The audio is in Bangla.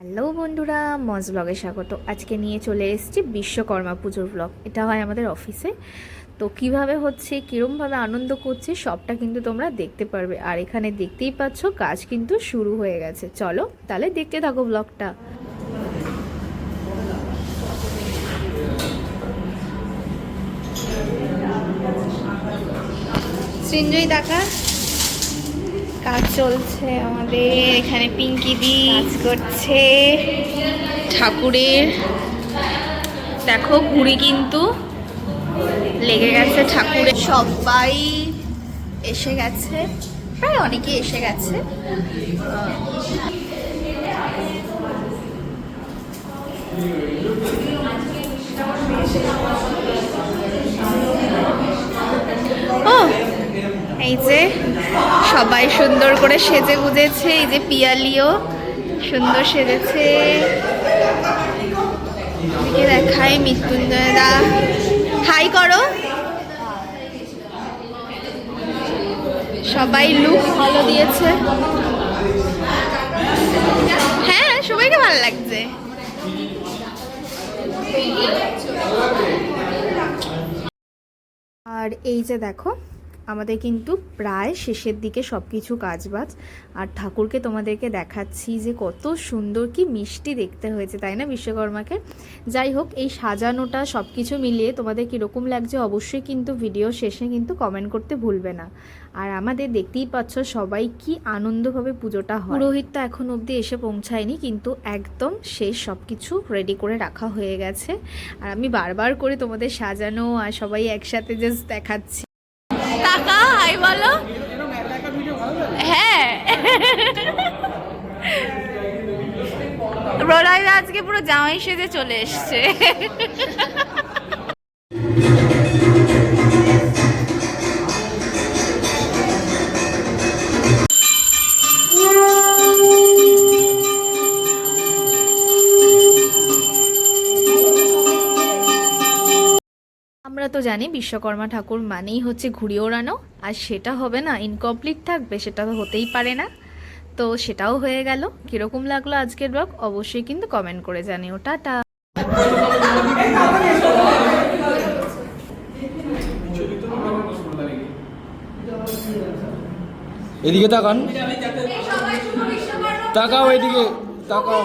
হ্যালো বন্ধুরা মজ ব্লগে স্বাগত। আজকে নিয়ে চলে এসেছি বিশ্বকর্মা পুজোর ব্লগ এটা হয় আমাদের অফিসে। তো কীভাবে হচ্ছে, কীরমভাবে আনন্দ করছে, সবটা কিন্তু তোমরা দেখতে পারবে। আর এখানে দেখতেই পাচ্ছ, কাজ কিন্তু শুরু হয়ে গেছে। চলো, তাহলে দেখতে থাকো ব্লগটা সৃঞ্জয় দেখা। কাজ চলছে আমাদের। এখানে পিঙ্কি দি কাজ করছে। ঠাকুরের দেখো ঘুড়ি কিন্তু লেগে গেছে ঠাকুরের। সবাই এসে গেছে প্রায় অনেকে এসে গেছে। ও এই যে সবাই সুন্দর করে সেজে গুজেছে, এই যে পিয়ালিও সুন্দর সেজেছে। এদিকে দেখাই মৃত্যুঞ্জয় দা হাই করো। সবাই লুক ভালো দিয়েছে। হ্যাঁ সবাইকে ভালো লাগছে। আর এই যে দেখো আমাদের কিন্তু প্রায় শেষের দিকে সব কিছু কাজবাজ। আর ঠাকুরকে তোমাদেরকে দেখাচ্ছি যে কত সুন্দর কি মিষ্টি দেখতে হয়েছে, তাই না বিশ্বকর্মাকে? যাই হোক, এই সাজানোটা সব কিছু মিলিয়ে তোমাদের কীরকম লাগছে অবশ্যই কিন্তু ভিডিও শেষে কিন্তু কমেন্ট করতে ভুলবে না। আর আমাদের দেখতেই পাচ্ছ সবাই কি আনন্দভাবে পুজোটা হয়। পুরোহিত তো এখন অবধি এসে পৌঁছায়নি, কিন্তু একদম শেষ সব কিছু রেডি করে রাখা হয়ে গেছে। আর আমি বারবার করে তোমাদের সাজানো আর সবাই একসাথে জাস্ট দেখাচ্ছি। হাই বলো? হ্যাঁ। রোলাই আজকে পুরো জামাই সেজে চলে এসছে। আমরা তো জানি বিশ্বকর্মা ঠাকুর মানেই হচ্ছে ঘুড়ি ওড়ানো আর সেটা হবে না ইনকমপ্লিট থাকবে সেটা তো হতেই পারে না। তো সেটাও হয়ে গেল। কীরকম লাগল আজকের ব্লগ অবশ্যই কিন্তু কমেন্ট করে জানিও। টাটা। এদিকে তাকান। তাকাও এদিকে তাকাও।